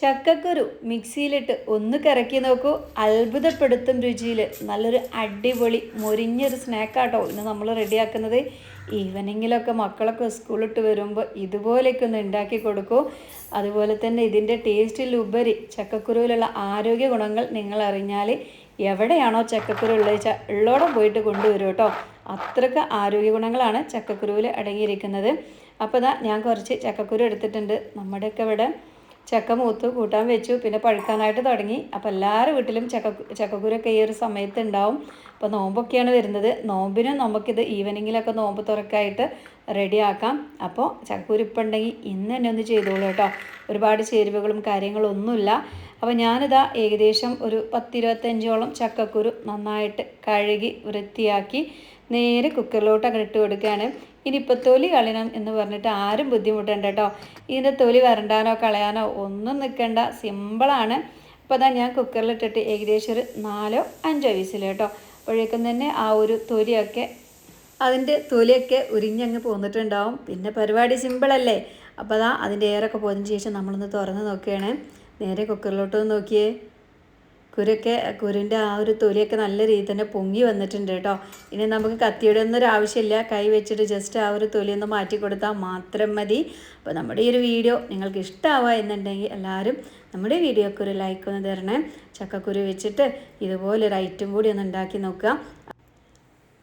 ചക്കക്കുരു മിക്സിയിലിട്ട് ഒന്ന് കറക്കി നോക്കൂ. അത്ഭുതപ്പെടുത്തും രുചിയിൽ നല്ലൊരു അടിപൊളി മുരിഞ്ഞൊരു സ്നാക്കാട്ടോ ഇന്ന് നമ്മൾ റെഡിയാക്കുന്നത്. ഈവനിങ്ങിലൊക്കെ മക്കളൊക്കെ സ്കൂളിട്ട് വരുമ്പോൾ ഇതുപോലെയൊക്കെ ഒന്ന് ഉണ്ടാക്കി കൊടുക്കൂ. അതുപോലെ തന്നെ ഇതിന്റെ ടേസ്റ്റിലുപരി ചക്കക്കുരുവിലുള്ള ആരോഗ്യ ഗുണങ്ങൾ നിങ്ങൾ അറിഞ്ഞാൽ എവിടെയാണോ ചക്കക്കുരു ഉള്ളത് ഉള്ളോടെ പോയിട്ട് കൊണ്ടുവരും കേട്ടോ. അത്രയ്ക്ക് ആരോഗ്യ ഗുണങ്ങളാണ് ചക്കക്കുരുവിൽ അടങ്ങിയിരിക്കുന്നത്. അപ്പോൾ ഞാൻ കുറച്ച് ചക്കക്കുരു എടുത്തിട്ടുണ്ട്. നമ്മുടെയൊക്കെ ഇവിടെ ചക്ക മൂത്ത് കൂട്ടാൻ വെച്ചു പിന്നെ പഴുക്കാനായിട്ട് തുടങ്ങി. അപ്പോൾ എല്ലാവരുടെ വീട്ടിലും ചക്ക ചക്കക്കുരൊക്കെ ഈ ഒരു സമയത്ത് ഉണ്ടാവും. അപ്പോൾ നോമ്പൊക്കെയാണ് വരുന്നത്. നോമ്പിനും നമുക്കിത് ഈവനിങ്ങിലൊക്കെ നോമ്പ് തുറക്കായിട്ട് റെഡിയാക്കാം. അപ്പോൾ ചക്കക്കുരു ഇപ്പം ഉണ്ടെങ്കിൽ ഇന്ന് തന്നെ ഒന്ന് ചെയ്തോളൂ കേട്ടോ. ഒരുപാട് ചേരുവകളും കാര്യങ്ങളും ഒന്നുമില്ല. അപ്പോൾ ഞാനിതാ ഏകദേശം ഒരു പത്തിരുപത്തഞ്ചോളം ചക്കക്കുരു നന്നായിട്ട് കഴുകി വൃത്തിയാക്കി നേരെ കുക്കറിലോട്ട് അങ്ങനെ ഇട്ട് കൊടുക്കുകയാണ്. ഇനിയിപ്പോൾ തൊലി കളയണം എന്ന് പറഞ്ഞിട്ട് ആരും ബുദ്ധിമുട്ടണ്ട കേട്ടോ. ഇതിന്റെ തൊലി വരണ്ടാനോ കളയാനോ ഒന്നും നിൽക്കണ്ട സിമ്പിളാണ് അപ്പോൾ അതാ ഞാൻ കുക്കറിലിട്ടിട്ട് ഏകദേശം ഒരു നാലോ അഞ്ചോ വിസിൽ കേട്ടോ. അപ്പോഴേക്കും തന്നെ ആ ഒരു തൊലിയൊക്കെ അതിന്റെ തൊലിയൊക്കെ ഉരിഞ്ഞങ്ങ് പോന്നിട്ടുണ്ടാവും. പിന്നെ പരിപാടി സിമ്പിളല്ലേ അപ്പോൾ അതാ അതിന്റെ ഏറൊക്കെ പോയതിന് ശേഷം നമ്മളൊന്ന് തുറന്ന് നോക്കുകയാണ്. നേരെ കുക്കറിലോട്ട് നോക്കിയേ. കുരൊക്കെ കുരുന്റെ ആ ഒരു തൊലിയൊക്കെ നല്ല രീതിയിൽ തന്നെ പൊങ്ങി വന്നിട്ടുണ്ട് കേട്ടോ. ഇനി നമുക്ക് കത്തിയുടെ ഒന്നും ഒരു ആവശ്യമില്ല. കൈ വെച്ചിട്ട് ജസ്റ്റ് ആ ഒരു തൊലി ഒന്ന് മാറ്റി കൊടുത്താൽ മാത്രം മതി. അപ്പോൾ നമ്മുടെ ഈ ഒരു വീഡിയോ നിങ്ങൾക്ക് ഇഷ്ടമാവുക എന്നുണ്ടെങ്കിൽ എല്ലാവരും നമ്മുടെ വീഡിയോക്ക് ഒരു ലൈക്ക് ഒന്ന് തരണേ. ചക്കക്കുരു വെച്ചിട്ട് ഇതുപോലെ ഒരു ഐറ്റം കൂടി ഒന്ന് ഉണ്ടാക്കി നോക്കുക.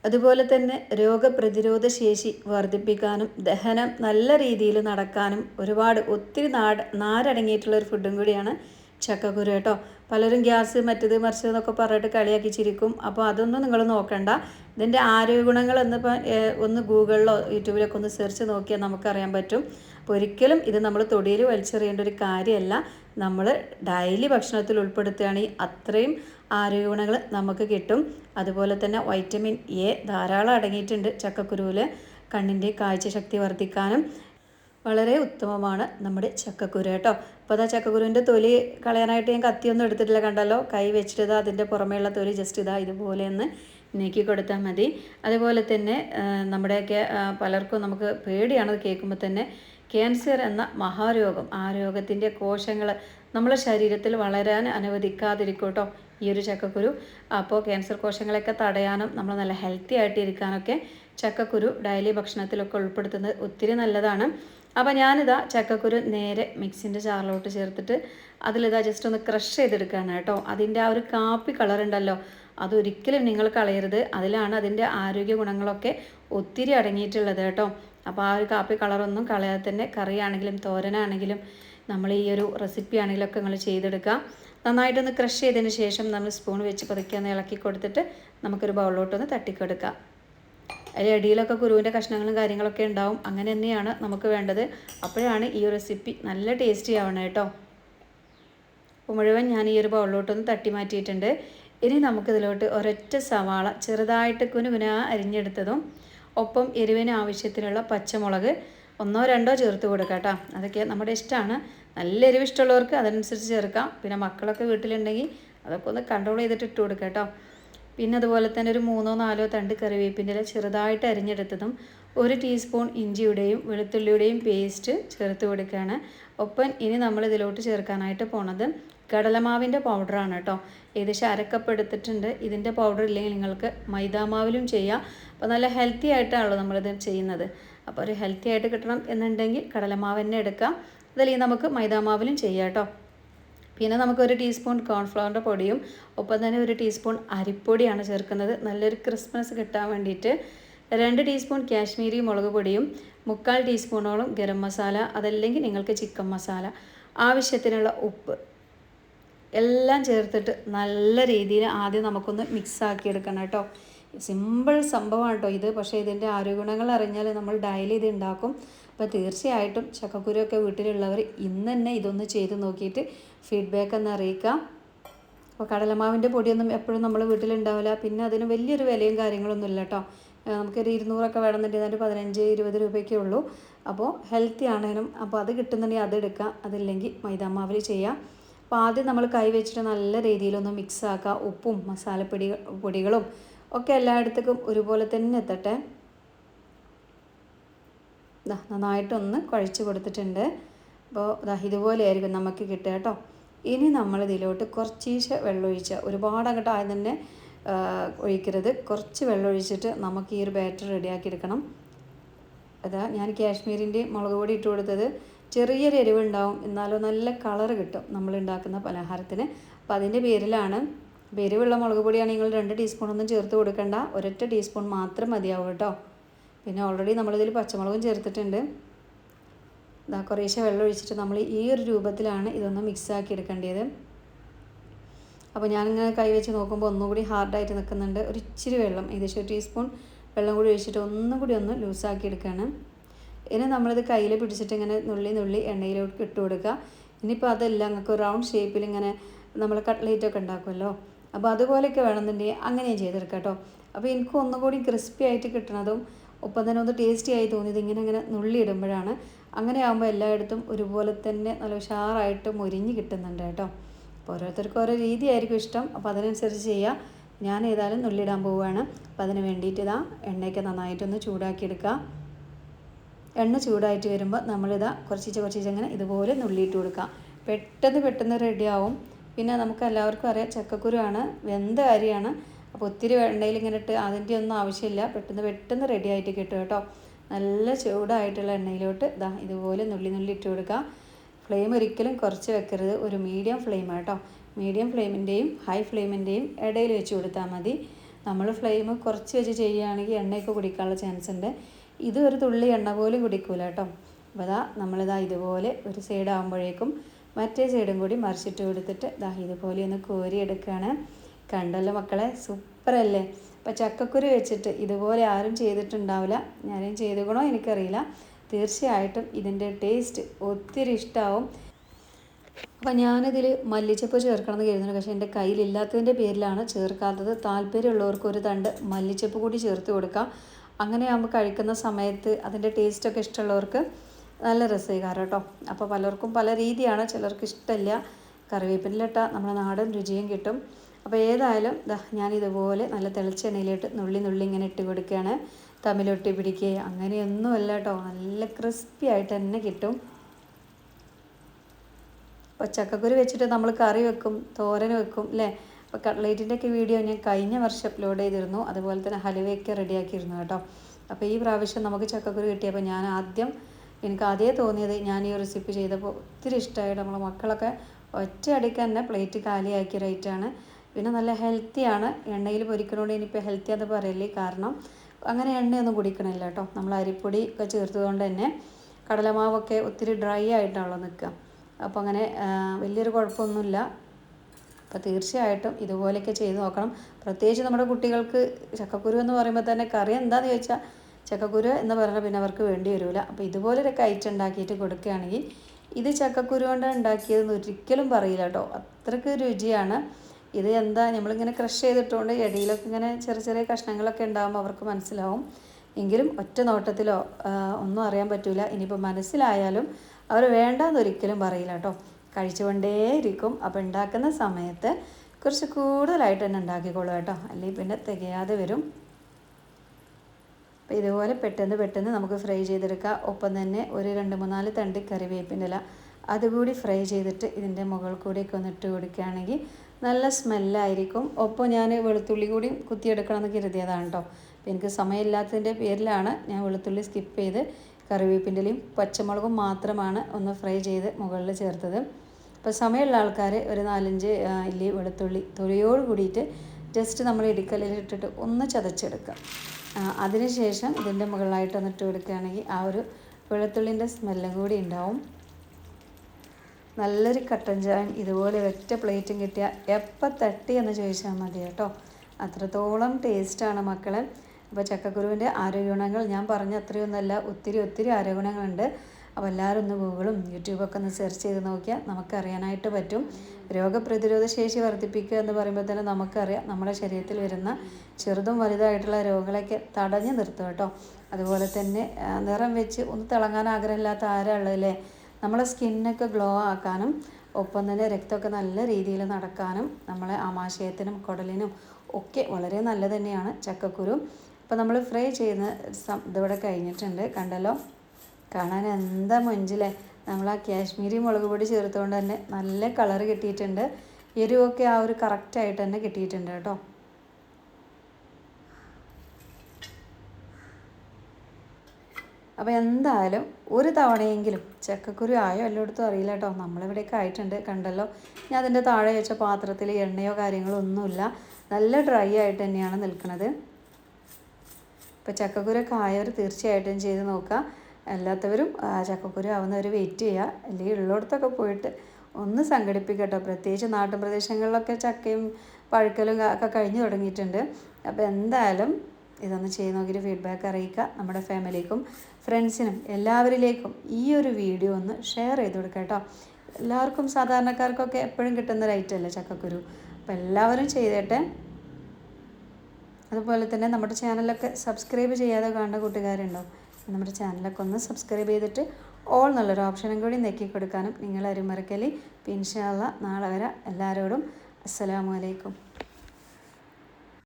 അതുപോലെ തന്നെ രോഗപ്രതിരോധ ശേഷി വർദ്ധിപ്പിക്കാനും ദഹനം നല്ല രീതിയിൽ നടക്കാനും ഒരുപാട് ഒത്തിരി നാട് നാരടങ്ങിയിട്ടുള്ള ഒരു ഫുഡും കൂടിയാണ് ചക്കക്കുരു കേട്ടോ. പലരും ഗ്യാസ് മറ്റത് മറിച്ചത് എന്നൊക്കെ പറഞ്ഞിട്ട് കളിയാക്കി ചിരിക്കും. അപ്പോൾ അതൊന്നും നിങ്ങൾ നോക്കണ്ട. ഇതിന്റെ ആരോഗ്യ ഗുണങ്ങൾ എന്നിപ്പോൾ ഒന്ന് ഗൂഗിളിലോ യൂട്യൂബിലൊക്കെ ഒന്ന് സെർച്ച് നോക്കിയാൽ നമുക്കറിയാൻ പറ്റും. അപ്പോൾ ഒരിക്കലും ഇത് നമ്മൾ തൊടിയിൽ വലിച്ചെറിയേണ്ട ഒരു കാര്യമല്ല. നമ്മൾ ഡെയിലി ഭക്ഷണത്തിൽ ഉൾപ്പെടുത്തുകയാണെങ്കിൽ അത്രയും ആരോഗ്യ ഗുണങ്ങൾ നമുക്ക് കിട്ടും. അതുപോലെ തന്നെ വൈറ്റമിൻ എ ധാരാളം അടങ്ങിയിട്ടുണ്ട് ചക്കക്കുരുവിൽ കണ്ണിന്റെ കാഴ്ചശക്തി വർദ്ധിക്കാനും വളരെ ഉത്തമമാണ് നമ്മുടെ ചക്കക്കുരു കേട്ടോ. അപ്പോൾ അതാ ചക്കക്കുരുവിന്റെ തൊലി കളയാനായിട്ട് ഞാൻ കത്തിയൊന്നും എടുത്തിട്ടില്ല കണ്ടല്ലോ? കൈ വെച്ചിട്ട് ഇതാ അതിന്റെ പുറമേയുള്ള തൊലി ജസ്റ്റ് ഇതാ ഇതുപോലെ ഒന്ന് നീക്കി കൊടുത്താൽ മതി. അതുപോലെ തന്നെ നമ്മുടെയൊക്കെ പലർക്കും നമുക്ക് പേടിയാണ് കേൾക്കുമ്പോൾ തന്നെ. ക്യാൻസർ എന്ന മഹാരോഗം ആ രോഗത്തിന്റെ കോശങ്ങൾ നമ്മളെ ശരീരത്തിൽ വളരാൻ അനുവദിക്കാതിരിക്കട്ടോ കേട്ടോ ഈ ഒരു ചക്കക്കുരു. അപ്പോൾ ക്യാൻസർ കോശങ്ങളൊക്കെ തടയാനും നമ്മൾ നല്ല ഹെൽത്തി ആയിട്ട് ഇരിക്കാനൊക്കെ ചക്കക്കുരു ഡെയിലി ഭക്ഷണത്തിലൊക്കെ ഉൾപ്പെടുത്തുന്നത് ഒത്തിരി നല്ലതാണ്. അപ്പോൾ ഞാനിതാ ചക്കക്കുരു നേരെ മിക്സിന്റെ ചാറിലോട്ട് ചേർത്തിട്ട് അതിലിതാ ജസ്റ്റ് ഒന്ന് ക്രഷ് ചെയ്തെടുക്കുകയാണ് കേട്ടോ. അതിന്റെ ആ ഒരു കാപ്പി കളർ ഉണ്ടല്ലോ അതൊരിക്കലും നിങ്ങൾ കളയരുത്. അതിലാണ് അതിന്റെ ആരോഗ്യ ഗുണങ്ങളൊക്കെ ഒത്തിരി അടങ്ങിയിട്ടുള്ളത് കേട്ടോ. അപ്പോൾ ആ ഒരു കാപ്പി കളറൊന്നും കളയാതെ തന്നെ കറിയാണെങ്കിലും തോരനാണെങ്കിലും നമ്മൾ ഈ ഒരു റെസിപ്പി ആണെങ്കിലൊക്കെ നിങ്ങൾ ചെയ്തെടുക്കാം നന്നായിട്ടൊന്ന് ക്രഷ് ചെയ്തതിന് ശേഷം നമ്മൾ സ്പൂൺ വെച്ച് പതുക്കി ഒന്ന് ഇളക്കി കൊടുത്തിട്ട് നമുക്കൊരു ബൗളിലോട്ടൊന്ന് തട്ടിക്കൊടുക്കാം അതിൽ അടിയിലൊക്കെ കുരുവിന്റെ കഷ്ണങ്ങളും കാര്യങ്ങളൊക്കെ ഉണ്ടാവും. അങ്ങനെ തന്നെയാണ് നമുക്ക് വേണ്ടത്. അപ്പോഴാണ് ഈ റെസിപ്പി നല്ല ടേസ്റ്റി ആവണം കേട്ടോ അപ്പോൾ മുഴുവൻ ഞാൻ ഈ ഒരു ബൗളിലോട്ടൊന്ന് തട്ടി മാറ്റിയിട്ടുണ്ട്. ഇനി നമുക്കിതിലോട്ട് ഒരൊറ്റ സവാള ചെറുതായിട്ട് കുനുകുന അരിഞ്ഞെടുത്തതും ഒപ്പം എരിവിന് ആവശ്യത്തിനുള്ള പച്ചമുളക് ഒന്നോ രണ്ടോ ചേർത്ത് കൊടുക്കാം കേട്ടോ. അതൊക്കെ നമ്മുടെ ഇഷ്ടമാണ് നല്ല എരിവ് ഇഷ്ടമുള്ളവർക്ക് അതനുസരിച്ച് ചേർക്കാം. പിന്നെ മക്കളൊക്കെ വീട്ടിലുണ്ടെങ്കിൽ അതൊക്കെ ഒന്ന് കൺട്രോൾ ചെയ്തിട്ട് ഇട്ട് കൊടുക്കാം കേട്ടോ. പിന്നെ അതുപോലെ തന്നെ ഒരു മൂന്നോ നാലോ തണ്ട് കറിവേപ്പിന്റെ ചെറുതായിട്ട് അരിഞ്ഞെടുത്തതും ഒരു ടീസ്പൂൺ ഇഞ്ചിയുടെയും വെളുത്തുള്ളിയുടെയും പേസ്റ്റ് ചേർത്ത് കൊടുക്കുകയാണ്. ഒപ്പം ഇനി നമ്മൾ ഇതിലോട്ട് ചേർക്കാനായിട്ട് പോണത് കടലമാവിന്റെ പൗഡറാണ് കേട്ടോ. ഏകദേശം അരക്കപ്പ് എടുത്തിട്ടുണ്ട്. ഇതിന്റെ പൗഡർ ഇല്ലെങ്കിൽ നിങ്ങൾക്ക് മൈദാമാവിലും ചെയ്യാം. അപ്പോൾ നല്ല ഹെൽത്തി ആയിട്ടാണല്ലോ നമ്മളിത് ചെയ്യുന്നത്. അപ്പോൾ ഒരു ഹെൽത്തി ആയിട്ട് കിട്ടണം എന്നുണ്ടെങ്കിൽ കടലമാവ് തന്നെ എടുക്കാം. അതല്ലെങ്കിൽ നമുക്ക് മൈദാമാവിലും ചെയ്യാം കേട്ടോ. പിന്നെ നമുക്ക് ഒരു ടീസ്പൂൺ കോൺഫ്ലവറിന്റെ പൊടിയും ഒപ്പം തന്നെ ഒരു ടീസ്പൂൺ അരിപ്പൊടിയാണ് ചേർക്കുന്നത്. നല്ലൊരു ക്രിസ്മസ് കിട്ടാൻ വേണ്ടിയിട്ട് രണ്ട് ടീസ്പൂൺ കാശ്മീരി മുളക് പൊടിയും മുക്കാൽ ടീസ്പൂണോളം ഗരം മസാല അതല്ലെങ്കിൽ നിങ്ങൾക്ക് ചിക്കൻ മസാല ആവശ്യത്തിനുള്ള ഉപ്പ് എല്ലാം ചേർത്തിട്ട് നല്ല രീതിയിൽ ആദ്യം നമുക്കൊന്ന് മിക്സ് ആക്കി എടുക്കണം കേട്ടോ. സിമ്പിൾ സംഭവമാണ് കേട്ടോ ഇത്. പക്ഷേ ഇതിന്റെ ആരോഗ്യഗുണങ്ങൾ അറിഞ്ഞാൽ നമ്മൾ ഡയലി ഇത് ഉണ്ടാക്കും. അപ്പോൾ തീർച്ചയായിട്ടും ചക്കക്കുരുവൊക്കെ വീട്ടിലുള്ളവർ ഇന്ന് തന്നെ ഇതൊന്ന് ചെയ്ത് നോക്കിയിട്ട് ഫീഡ്ബാക്ക് ഒന്ന് അറിയിക്കാം. അപ്പോൾ കടലമാവിന്റെ പൊടിയൊന്നും എപ്പോഴും നമ്മൾ വീട്ടിലുണ്ടാവില്ല. പിന്നെ അതിന് വലിയൊരു വിലയും കാര്യങ്ങളൊന്നും ഇല്ല കേട്ടോ നമുക്കൊരു ഇരുന്നൂറൊക്കെ വേണമെന്നുണ്ടെങ്കിൽ അതിന്റെ പതിനഞ്ച് ഇരുപത് രൂപയൊക്കെ ഉള്ളൂ. അപ്പോൾ ഹെൽത്തി ആണേലും അപ്പോൾ അത് കിട്ടുന്നുണ്ടെങ്കിൽ അത് എടുക്കാം അതില്ലെങ്കിൽ മൈദാമാവിൽ ചെയ്യാം അപ്പോൾ ആദ്യം നമ്മൾ കൈ വെച്ചിട്ട് നല്ല രീതിയിലൊന്ന് മിക്സ് ആക്കുക. ഉപ്പും മസാലപ്പൊടി പൊടികളും ഒക്കെ എല്ലായിടത്തേക്കും ഒരുപോലെ തന്നെ എത്തട്ടെ. നന്നായിട്ടൊന്ന് കുഴച്ച് കൊടുത്തിട്ടുണ്ട്. അപ്പോൾ ദാ ഇതുപോലെ ആയിരിക്കും നമുക്ക് കിട്ടുക കേട്ടോ. ഇനി നമ്മൾ ഇതിലോട്ട് കുറച്ചീശ വെള്ളം ഒഴിക്കുക ഒരുപാട് അങ്ങോട്ട് ആദ്യം തന്നെ ഒഴിക്കരുത്. കുറച്ച് വെള്ളം ഒഴിച്ചിട്ട് നമുക്ക് ഈ ഒരു ബാറ്റർ റെഡിയാക്കി എടുക്കണം അതാ ഞാൻ കാശ്മീരിന്റെ മുളക് പൊടി ഇട്ട് കൊടുത്തത്. ചെറിയൊരു എരിവുണ്ടാവും. എന്നാലും നല്ല കളർ കിട്ടും നമ്മൾ ഉണ്ടാക്കുന്ന പലഹാരത്തിന്. അപ്പം അതിന്റെ പേരിലാണ് പേരുവുള്ള മുളക് പൊടിയാണ് നിങ്ങൾ രണ്ട് ടീസ്പൂണൊന്നും ചേർത്ത് കൊടുക്കേണ്ട. ഒരൊറ്റ ടീസ്പൂൺ മാത്രം മതിയാവും കേട്ടോ. പിന്നെ ഓൾറെഡി നമ്മളിതിൽ പച്ചമുളകും ചേർത്തിട്ടുണ്ട്. ഇതാ കുറേശ്ശെ വെള്ളം ഒഴിച്ചിട്ട് നമ്മൾ ഈ ഒരു രൂപത്തിലാണ് ഇതൊന്ന് മിക്സ് ആക്കി എടുക്കേണ്ടത്. അപ്പോൾ ഞാനിങ്ങനെ കൈ വെച്ച് നോക്കുമ്പോൾ ഒന്നുകൂടി ഹാർഡായിട്ട് നിൽക്കുന്നുണ്ട് ഒരു ഇച്ചിരി വെള്ളം ഏകദേശം ഒരു ടീസ്പൂൺ വെള്ളം കൂടി ഒഴിച്ചിട്ട് ഒന്നും കൂടി ഒന്ന് ലൂസാക്കി എടുക്കുകയാണ് ഇനി നമ്മളിത് കയ്യിൽ പിടിച്ചിട്ട് ഇങ്ങനെ നുള്ളി നുള്ളി എണ്ണയിലോട്ട് ഇട്ട് കൊടുക്കുക ഇനിയിപ്പോൾ അതെല്ലാം നിങ്ങൾക്ക് റൗണ്ട് ഷേപ്പിൽ ഇങ്ങനെ നമ്മൾ കട്ട്ലേറ്റ് ഒക്കെ ഉണ്ടാക്കുമല്ലോ അപ്പോൾ അതുപോലെയൊക്കെ വേണമെന്നുണ്ടെങ്കിൽ അങ്ങനെയും ചെയ്തെടുക്കാം കേട്ടോ അപ്പോൾ എനിക്ക് ഒന്നുകൂടി ക്രിസ്പി ആയിട്ട് കിട്ടണതും ഒപ്പം തന്നെ ഒന്ന് ടേസ്റ്റി ആയി തോന്നിയത് ഇങ്ങനെ ഇങ്ങനെ നുള്ളി ഇടുമ്പോഴാണ് അങ്ങനെ ആകുമ്പോൾ എല്ലായിടത്തും ഒരുപോലെ തന്നെ നല്ല ഉഷാറായിട്ട് മുരിഞ്ഞ് കിട്ടുന്നുണ്ട് കേട്ടോ. അപ്പോൾ ഓരോരുത്തർക്കും ഓരോ രീതിയായിരിക്കും ഇഷ്ടം. അപ്പോൾ അതിനനുസരിച്ച് ചെയ്യുക ഞാൻ ഏതായാലും നുള്ളിടാൻ പോവുകയാണ്. അപ്പോൾ അതിന് വേണ്ടിയിട്ട് ഇതാ എണ്ണയൊക്കെ നന്നായിട്ടൊന്ന് ചൂടാക്കി എടുക്കുക എണ്ണ ചൂടായിട്ട് വരുമ്പോൾ നമ്മളിതാ കുറച്ചിച്ച് കുറച്ചിച്ച് അങ്ങനെ ഇതുപോലെ നുള്ളിയിട്ട് കൊടുക്കുക. പെട്ടെന്ന് പെട്ടെന്ന് റെഡിയാവും പിന്നെ നമുക്ക് എല്ലാവർക്കും അറിയാം ചക്കക്കുരു ആണ് വെന്ത അരിയാണ്. അപ്പോൾ ഒത്തിരി എണ്ണയിൽ ഇങ്ങനെ ഇട്ട് അതിന്റെ ഒന്നും ആവശ്യമില്ല. പെട്ടെന്ന് പെട്ടെന്ന് റെഡി ആയിട്ട് കിട്ടും കേട്ടോ. നല്ല ചൂടായിട്ടുള്ള എണ്ണയിലോട്ട് ഇതാ ഇതുപോലെ നുള്ളി നുള്ളി ഇട്ട് കൊടുക്കുക ഫ്ലെയിം ഒരിക്കലും കുറച്ച് വെക്കരുത്. ഒരു മീഡിയം ഫ്ലെയിം കേട്ടോ. മീഡിയം ഫ്ലെയിമിന്റെയും ഹൈ ഫ്ലെയിമിന്റെയും ഇടയിൽ വെച്ച് കൊടുത്താൽ മതി. നമ്മൾ ഫ്ലെയിം കുറച്ച് വെച്ച് ചെയ്യുകയാണെങ്കിൽ എണ്ണയൊക്കെ കുടിക്കാനുള്ള ചാൻസ് ഉണ്ട്. ഇത് ഒരു തുള്ളി എണ്ണ പോലും കുടിക്കൂല കേട്ടോ. അപ്പോൾ ഇതാ നമ്മളിതാ ഇതുപോലെ ഒരു സൈഡ് ആകുമ്പോഴേക്കും മറ്റേ സൈഡും കൂടി മറിച്ചിട്ട് കൊടുത്തിട്ട് ഇതാ ഇതുപോലെ ഒന്ന് കോരി എടുക്കുകയാണ് കണ്ടല്ലോ മക്കളെ സൂപ്പറല്ലേ? അപ്പോൾ ചക്കക്കുരു വെച്ചിട്ട് ഇതുപോലെ ആരും ചെയ്തിട്ടുണ്ടാവില്ല. ഞാനും ചെയ്തുകണോ എനിക്കറിയില്ല. തീർച്ചയായിട്ടും ഇതിന്റെ ടേസ്റ്റ് ഒത്തിരി ഇഷ്ടമാവും അപ്പം ഞാനിതിൽ മല്ലിച്ചപ്പ് ചേർക്കണം എന്ന് കരുതുന്നു. പക്ഷേ എന്റെ കയ്യിലില്ലാത്തതിന്റെ പേരിലാണ് ചേർക്കാത്തത്. താല്പര്യമുള്ളവർക്ക് ഒരു തണ്ട് മല്ലിച്ചപ്പ് കൂടി ചേർത്ത് കൊടുക്കാം. അങ്ങനെ ആകുമ്പോൾ കഴിക്കുന്ന സമയത്ത് അതിന്റെ ടേസ്റ്റൊക്കെ ഇഷ്ടമുള്ളവർക്ക് നല്ല രസീകാരം കേട്ടോ. അപ്പോൾ പലർക്കും പല രീതിയാണ്. ചിലർക്ക് ഇഷ്ടമില്ല. കറിവേപ്പിനിലിട്ട നമ്മുടെ നാടൻ രുചിയും കിട്ടും. അപ്പോൾ ഏതായാലും ഞാൻ ഇതുപോലെ നല്ല തിളച്ച എണ്ണയിലിട്ട് നുള്ളി നുള്ളി ഇങ്ങനെ ഇട്ട് കൊടുക്കുകയാണ്. തമ്മിലൊട്ടി പിടിക്കുക. അങ്ങനെയൊന്നുമല്ല കേട്ടോ. നല്ല ക്രിസ്പി ആയിട്ട് തന്നെ കിട്ടും. അപ്പോൾ ചക്കക്കുരു വെച്ചിട്ട് നമ്മൾ കറി വെക്കും തോരൻ വെക്കും അല്ലേ അപ്പോൾ കട്ട്ലേറ്റിന്റെ ഒക്കെ വീഡിയോ ഞാൻ കഴിഞ്ഞ വർഷം അപ്ലോഡ് ചെയ്തിരുന്നു. അതുപോലെ തന്നെ ഹലുവയൊക്കെ റെഡിയാക്കിയിരുന്നു കേട്ടോ. അപ്പോൾ ഈ പ്രാവശ്യം നമുക്ക് ചക്കക്കുരു കിട്ടിയപ്പോൾ ഞാൻ ആദ്യം എനിക്ക് ആദ്യമേ തോന്നിയത് ഞാൻ ഈ റെസിപ്പി ചെയ്തപ്പോൾ ഒത്തിരി ഇഷ്ടമായിട്ട് നമ്മളെ മക്കളൊക്കെ ഒറ്റ ഒറ്റയടിക്ക് തന്നെ പ്ലേറ്റ് കാലിയാക്കിയ റേറ്റാണ് പിന്നെ നല്ല ഹെൽത്തിയാണ് എണ്ണയിൽ പൊരിക്കണോണ്ട് ഇനിയിപ്പോൾ ഹെൽത്തി എന്ന് പറയല്ലേ കാരണം. അങ്ങനെ എണ്ണയൊന്നും കുടിക്കണില്ല കേട്ടോ നമ്മൾ അരിപ്പൊടി ഒക്കെ ചേർത്തതുകൊണ്ട് തന്നെ കടലമാവൊക്കെ ഒത്തിരി ഡ്രൈ ആയിട്ടാണല്ലോ നിൽക്കുക അപ്പോൾ അങ്ങനെ വലിയൊരു കുഴപ്പമൊന്നുമില്ല. അപ്പോൾ തീർച്ചയായിട്ടും ഇതുപോലെയൊക്കെ ചെയ്ത് നോക്കണം. പ്രത്യേകിച്ച് നമ്മുടെ കുട്ടികൾക്ക് ചക്കക്കുരു എന്ന് പറയുമ്പോൾ തന്നെ കറി എന്താണെന്ന് ചോദിച്ചാൽ ചക്കക്കുരു എന്ന് പറഞ്ഞാൽ പിന്നെ അവർക്ക് വേണ്ടി വരില്ല അപ്പോൾ ഇതുപോലൊരു ഐറ്റം ഉണ്ടാക്കിയിട്ട് കൊടുക്കുകയാണെങ്കിൽ ഇത് ചക്കക്കുരു കൊണ്ട് ഉണ്ടാക്കിയതെന്ന് ഒരിക്കലും പറയില്ല കേട്ടോ അത്രയ്ക്ക് രുചിയാണ്. ഇത് എന്താ നമ്മളിങ്ങനെ ക്രഷ് ചെയ്തിട്ടുകൊണ്ട് ഇടയിലൊക്കെ ഇങ്ങനെ ചെറിയ ചെറിയ കഷ്ണങ്ങളൊക്കെ ഉണ്ടാകുമ്പോൾ അവർക്ക് മനസ്സിലാവും. എങ്കിലും ഒറ്റ നോട്ടത്തിലോ ഒന്നും അറിയാൻ പറ്റില്ല ഇനിയിപ്പോൾ മനസ്സിലായാലും അവർ വേണ്ടാന്ന് ഒരിക്കലും പറയില്ല കേട്ടോ കഴിച്ചുകൊണ്ടേയിരിക്കും. അപ്പോൾ ഉണ്ടാക്കുന്ന സമയത്ത് കുറച്ച് കൂടുതലായിട്ട് തന്നെ ഉണ്ടാക്കിക്കോളൂ കേട്ടോ. അല്ലെങ്കിൽ പിന്നെ തികയാതെ വരും. അപ്പോൾ ഇതുപോലെ പെട്ടെന്ന് പെട്ടെന്ന് നമുക്ക് ഫ്രൈ ചെയ്തെടുക്കാം. ഒപ്പം തന്നെ ഒരു രണ്ട് മൂന്നാൽ തണ്ട് കറിവേപ്പിന്റെ ഇല അതുകൂടി ഫ്രൈ ചെയ്തിട്ട് ഇതിന്റെ മുകൾ കൂടിയൊക്കെ ഒന്ന് ഇട്ട് കൊടുക്കുകയാണെങ്കിൽ നല്ല സ്മെല്ലായിരിക്കും. ഒപ്പം ഞാൻ വെളുത്തുള്ളി കൂടി കുത്തിയെടുക്കണം എന്ന് കരുതിയതാണ് കേട്ടോ. അപ്പോൾ എനിക്ക് സമയമില്ലാത്തതിന്റെ പേരിലാണ് ഞാൻ വെളുത്തുള്ളി സ്കിപ്പ് ചെയ്ത് കറിവേപ്പിന്റെയും പച്ചമുളകും മാത്രമാണ് ഒന്ന് ഫ്രൈ ചെയ്ത് മുകളിൽ ചേർത്തത്. അപ്പോൾ സമയമുള്ള ആൾക്കാർ ഒരു നാലഞ്ച് ഇല്ലി വെളുത്തുള്ളി തൊലിയോട് കൂടിയിട്ട് ജസ്റ്റ് നമ്മൾ ഇടിക്കലിലിട്ടിട്ട് ഒന്ന് ചതച്ചെടുക്കുക. അതിനുശേഷം ഇതിന്റെ മുകളിലായിട്ട് ഒന്ന് ഇട്ട് കൊടുക്കുകയാണെങ്കിൽ ആ ഒരു വെളുത്തുള്ളിന്റെ സ്മെല്ലും കൂടി ഉണ്ടാവും. നല്ലൊരു കട്ടൻ ചായയും ഇതുപോലെ ഒറ്റ പ്ലേറ്റും കിട്ടിയാൽ എപ്പോൾ തട്ടി എന്ന് ചോദിച്ചാൽ മതി കേട്ടോ. അത്രത്തോളം ടേസ്റ്റാണ് മക്കളെ. അപ്പോൾ ചക്കക്കുരുവിന്റെ ആരോഗ്യഗുണങ്ങൾ ഞാൻ പറഞ്ഞ അത്രയൊന്നുമല്ല ഒത്തിരി ഒത്തിരി ആരോഗ്യഗുണങ്ങളുണ്ട്. അപ്പോൾ എല്ലാവരും ഒന്ന് ഗൂഗിളും യൂട്യൂബൊക്കെ ഒന്ന് സെർച്ച് ചെയ്ത് നോക്കിയാൽ നമുക്കറിയാനായിട്ട് പറ്റും. രോഗപ്രതിരോധ ശേഷി വർദ്ധിപ്പിക്കുക എന്ന് പറയുമ്പോൾ തന്നെ നമുക്കറിയാം നമ്മുടെ ശരീരത്തിൽ വരുന്ന ചെറുതും വലുതായിട്ടുള്ള രോഗങ്ങളൊക്കെ തടഞ്ഞു നിർത്തും കേട്ടോ. അതുപോലെ തന്നെ നിറം വെച്ച് ഒന്ന് തിളങ്ങാൻ ആഗ്രഹമില്ലാത്ത ആരാ ഉള്ളതല്ലേ? നമ്മളെ സ്കിന്നൊക്കെ ഗ്ലോ ആക്കാനും ഒപ്പം തന്നെ രക്തമൊക്കെ നല്ല രീതിയിൽ നടക്കാനും നമ്മളെ ആമാശയത്തിനും കുടലിനും ഒക്കെ വളരെ നല്ലത് തന്നെയാണ് ചക്കക്കുരു. അപ്പോൾ നമ്മൾ ഫ്രൈ ചെയ്യുന്ന ഇതിവിടെ കഴിഞ്ഞിട്ടുണ്ട്. കണ്ടല്ലോ? കാണാൻ എന്താ മൊഞ്ചിലെ? നമ്മൾ ആ കാശ്മീരി മുളക് പൊടി ചേർത്തുകൊണ്ട് തന്നെ നല്ല കളർ കിട്ടിയിട്ടുണ്ട്. എരിവൊക്കെ ആ ഒരു കറക്റ്റായിട്ട് തന്നെ കിട്ടിയിട്ടുണ്ട് കേട്ടോ. അപ്പോൾ എന്തായാലും ഒരു തവണയെങ്കിലും ചക്കക്കുരു ആയോ എല്ലായിടത്തും അറിയില്ല കേട്ടോ. നമ്മളിവിടെയൊക്കെ ആയിട്ടുണ്ട് കണ്ടല്ലോ. ഞാൻ അതിന്റെ താഴെ വെച്ച പാത്രത്തിൽ എണ്ണയോ കാര്യങ്ങളോ ഒന്നുമില്ല. നല്ല ഡ്രൈ ആയിട്ട് തന്നെയാണ് നിൽക്കുന്നത് ഇപ്പോൾ ചക്കക്കുരൊക്കെ ആയവർ തീർച്ചയായിട്ടും ചെയ്ത് നോക്കുക. അല്ലാത്തവരും ചക്കക്കുരു ആവുന്നവർ വെയിറ്റ് ചെയ്യുക. അല്ലെങ്കിൽ ഉള്ളിടത്തൊക്കെ പോയിട്ട് ഒന്ന് സംഘടിപ്പിക്കട്ടോ പ്രത്യേകിച്ച് നാട്ടിൻ പ്രദേശങ്ങളിലൊക്കെ ചക്കയും പഴുക്കലും ഒക്കെ കഴിഞ്ഞു തുടങ്ങിയിട്ടുണ്ട്. അപ്പോൾ എന്തായാലും ഇതൊന്ന് ചെയ്ത് നോക്കിയിട്ട് ഫീഡ്ബാക്ക് അറിയിക്കുക. നമ്മുടെ ഫാമിലിക്കും ഫ്രണ്ട്സിനും എല്ലാവരിലേക്കും ഈ ഒരു വീഡിയോ ഒന്ന് ഷെയർ ചെയ്ത് കൊടുക്കുക കേട്ടോ. എല്ലാവർക്കും സാധാരണക്കാർക്കൊക്കെ എപ്പോഴും കിട്ടുന്ന ഒരു ചക്കക്കുരു? അപ്പോൾ എല്ലാവരും ചെയ്തേട്ടെ. അതുപോലെ തന്നെ നമ്മുടെ ചാനലൊക്കെ സബ്സ്ക്രൈബ് ചെയ്യാതെ കാണുന്ന കൂട്ടുകാരുണ്ടോ? നമ്മുടെ ചാനലൊക്കെ ഒന്ന് സബ്സ്ക്രൈബ് ചെയ്തിട്ട് ഓൾ എന്നുള്ളൊരു ഓപ്ഷനും കൂടി നെക്കി കൊടുക്കാനും നിങ്ങൾ അരുമറക്കലി പിൻഷാള്ള നാളെ വരെ. എല്ലാവരോടും അസ്സലാമു അലൈക്കും.